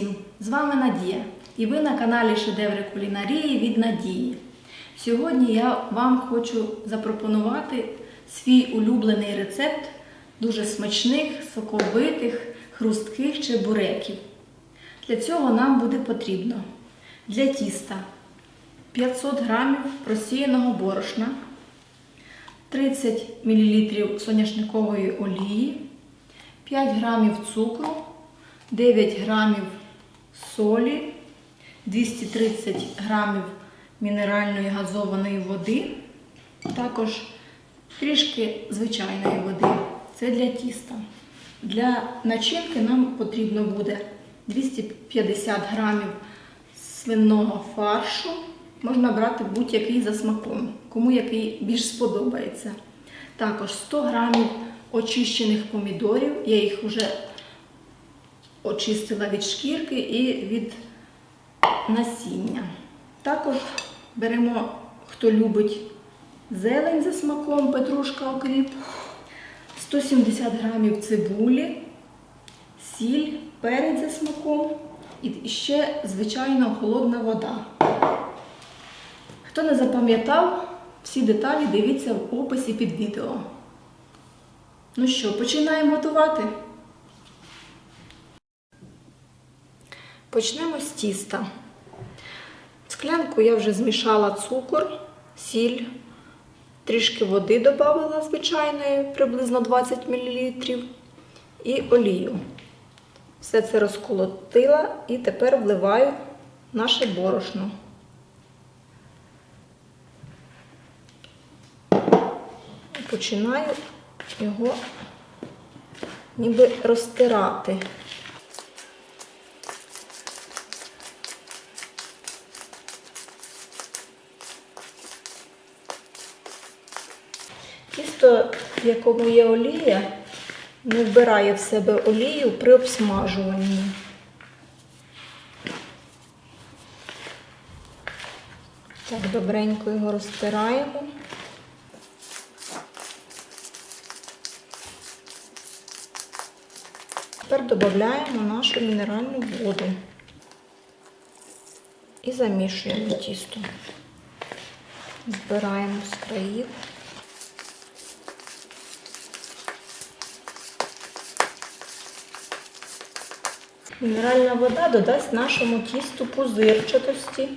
всім! З вами Надія і ви на каналі Шедеври кулінарії від Надії. Сьогодні я вам хочу запропонувати свій улюблений рецепт дуже смачних, соковитих, хрустких чебуреків. Для цього нам буде потрібно для тіста 500 г просіяного борошна, 30 мл соняшникової олії, 5 грамів цукру, 9 грамів солі, 230 грамів мінеральної газованої води, також трішки звичайної води. Це для тіста. Для начинки нам потрібно буде 250 грамів свиного фаршу. Можна брати будь-який за смаком, кому який більш сподобається. Також 100 грамів очищених помідорів. Я їх вже очистила від шкірки і від насіння. Також беремо, хто любить зелень за смаком, петрушка окріп, 170 грамів цибулі, сіль, перець за смаком і ще, звичайно, холодна вода. Хто не запам'ятав, всі деталі дивіться в описі під відео. Ну що, починаємо готувати? Почнемо з тіста. В склянку я вже змішала цукор, сіль, трішки води додала звичайної, приблизно 20 мл, і олію. Все це розколотила і тепер вливаю наше борошно. Починаю його ніби розтирати. Тісто, в якому є олія, не вбирає в себе олію при обсмажуванні. Так, добренько його розтираємо. Тепер додаємо нашу мінеральну воду і замішуємо тісто. Збираємо з країв. Мінеральна вода додасть нашому тісту пузирчатості.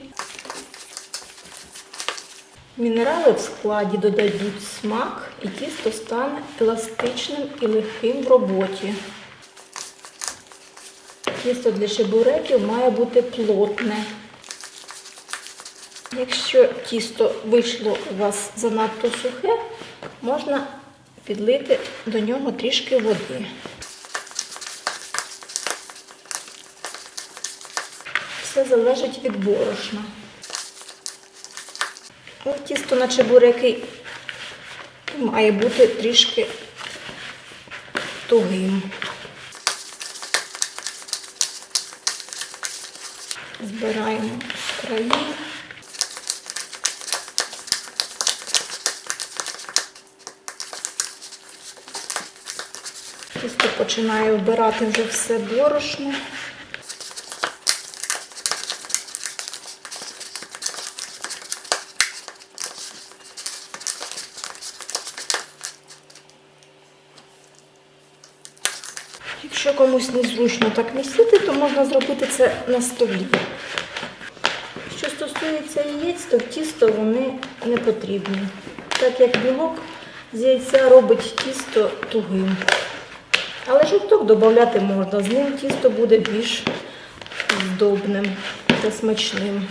Мінерали в складі додадуть смак і тісто стане еластичним і легким в роботі. Тісто для чебуреків має бути плотне. Якщо тісто вийшло у вас занадто сухе, можна підлити до нього трішки води. Все залежить від борошна. От Тісто на чебуреки має бути трішки тугим. Збираємо з країв. Тісто починає вбирати вже все борошно. Якщо комусь незручно так місити, то можна зробити це на столі. Що стосується яєць, то тісто вони не потрібні, так як білок з яйця робить тісто тугим. Але жовток додати можна, з ним тісто буде більш здобним та смачним.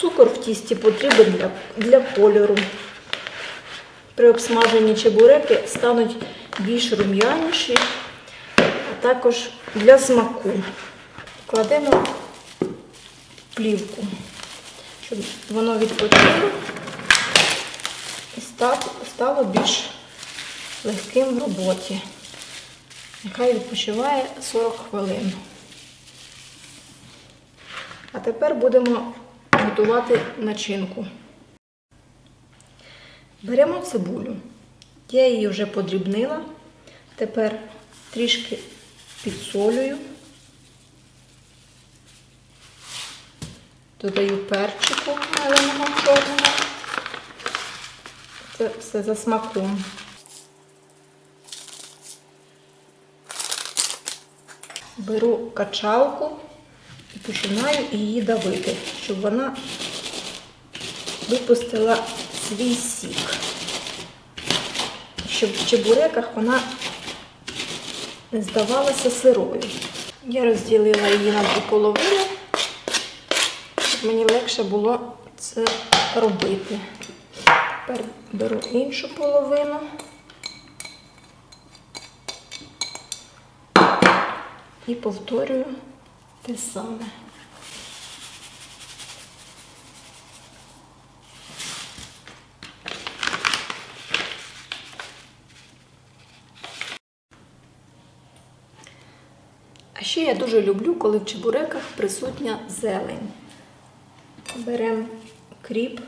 Цукор в тісті потрібен для, для кольору. При обсмаженні чебуреки стануть більш рум'яніші, а також для смаку. Кладемо плівку, щоб воно відпочило і стало більш легким в роботі. Нехай відпочиває 40 хвилин. А тепер будемо готувати начинку. Беремо цибулю. Я її вже подрібнила. Тепер трішки підсолюю. Додаю перчику меленого чорного. Це все за смаком. Беру качалку і починаю її давити, щоб вона випустила свій сік. Щоб в чебуреках вона не здавалася сирою. Я розділила її на дві половини, щоб мені легше було це робити. Тепер беру іншу половину. І повторюю те саме. Я дуже люблю, коли в чебуреках присутня зелень. Беремо кріп,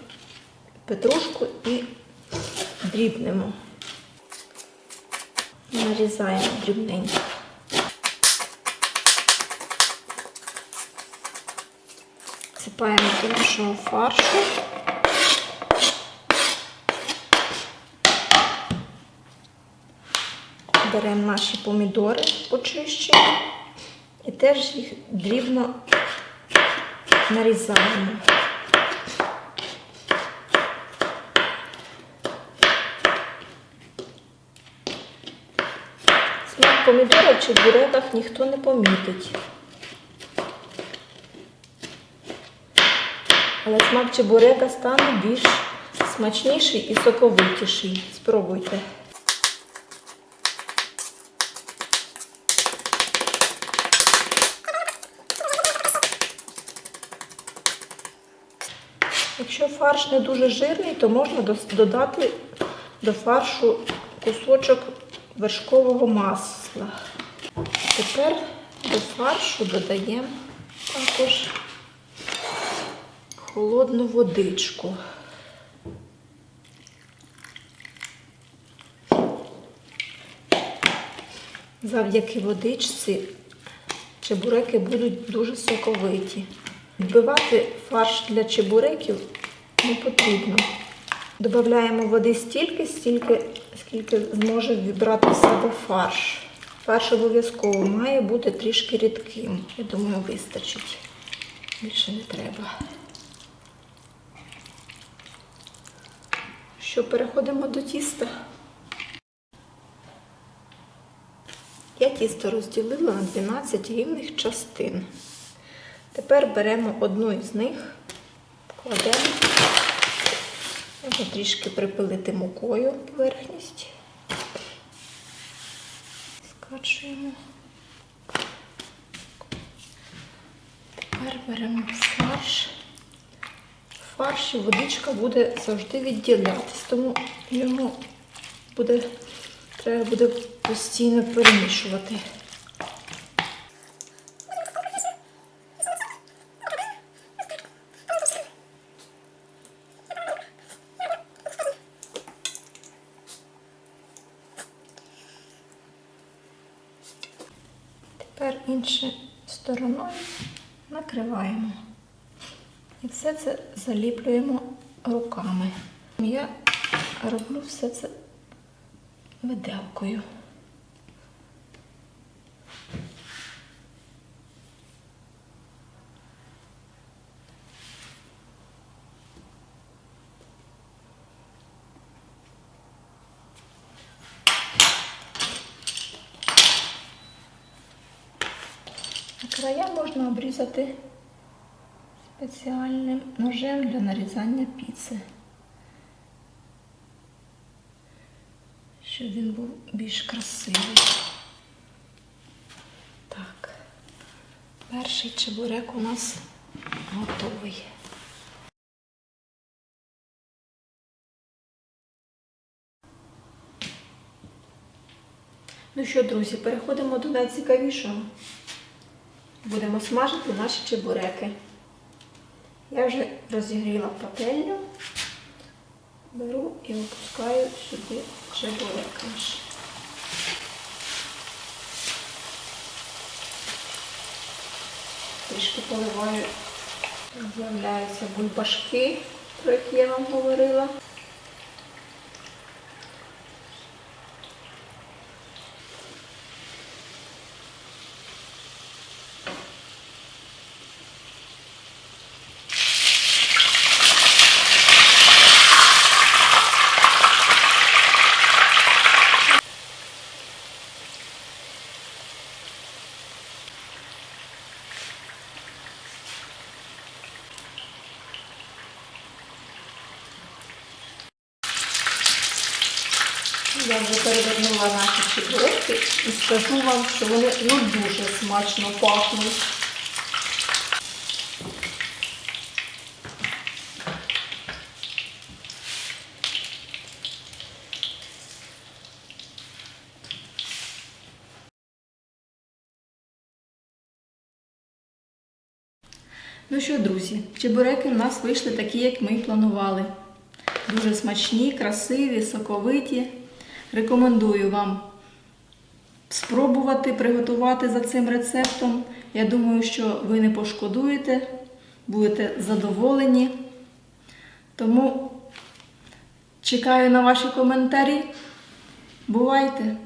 петрушку і дрібнемо. Нарізаємо дрібненько. Сипаємо до нашого фаршу. Беремо наші помідори почищені і теж їх дрібно нарізаємо. Смак помідора в чебуреках ніхто не помітить. Але смак чебурека стане більш смачніший і соковитіший. Спробуйте. Якщо фарш не дуже жирний, то можна додати до фаршу кусочок вершкового масла. Тепер до фаршу додаємо також холодну водичку. Завдяки водичці чебуреки будуть дуже соковиті. Вбивати фарш для чебуреків не потрібно. Додаємо води стільки, стільки, скільки зможе вібрати в себе фарш. Фарш обов'язково має бути трішки рідким. Я думаю, вистачить. Більше не треба. Що, переходимо до тіста. Я тісто розділила на 12 рівних частин. Тепер беремо одну із них, кладемо, можна трішки припилити мукою поверхність, скачуємо. Тепер беремо фарш. В фарші водичка буде завжди відділятись, тому йому буде, треба буде постійно перемішувати. Іншою стороною накриваємо. І все це заліплюємо руками. Я роблю все це виделкою. А края можна обрізати спеціальним ножем для нарізання піци. Щоб він був більш красивий. Так, перший чебурек у нас готовий. Ну що, друзі, переходимо до найцікавішого. Будемо смажити наші чебуреки. Я вже розігріла пательню, беру і опускаю сюди чебуреки наш. Трішки поливаю, з'являються бульбашки, про які я вам говорила. І скажу вам, що вони ну, дуже смачно пахнуть. Ну що, друзі, чебуреки в нас вийшли такі, як ми і планували. Дуже смачні, красиві, соковиті. Рекомендую вам спробувати приготувати за цим рецептом. Я думаю, що ви не пошкодуєте, будете задоволені. Тому чекаю на ваші коментарі. Бувайте!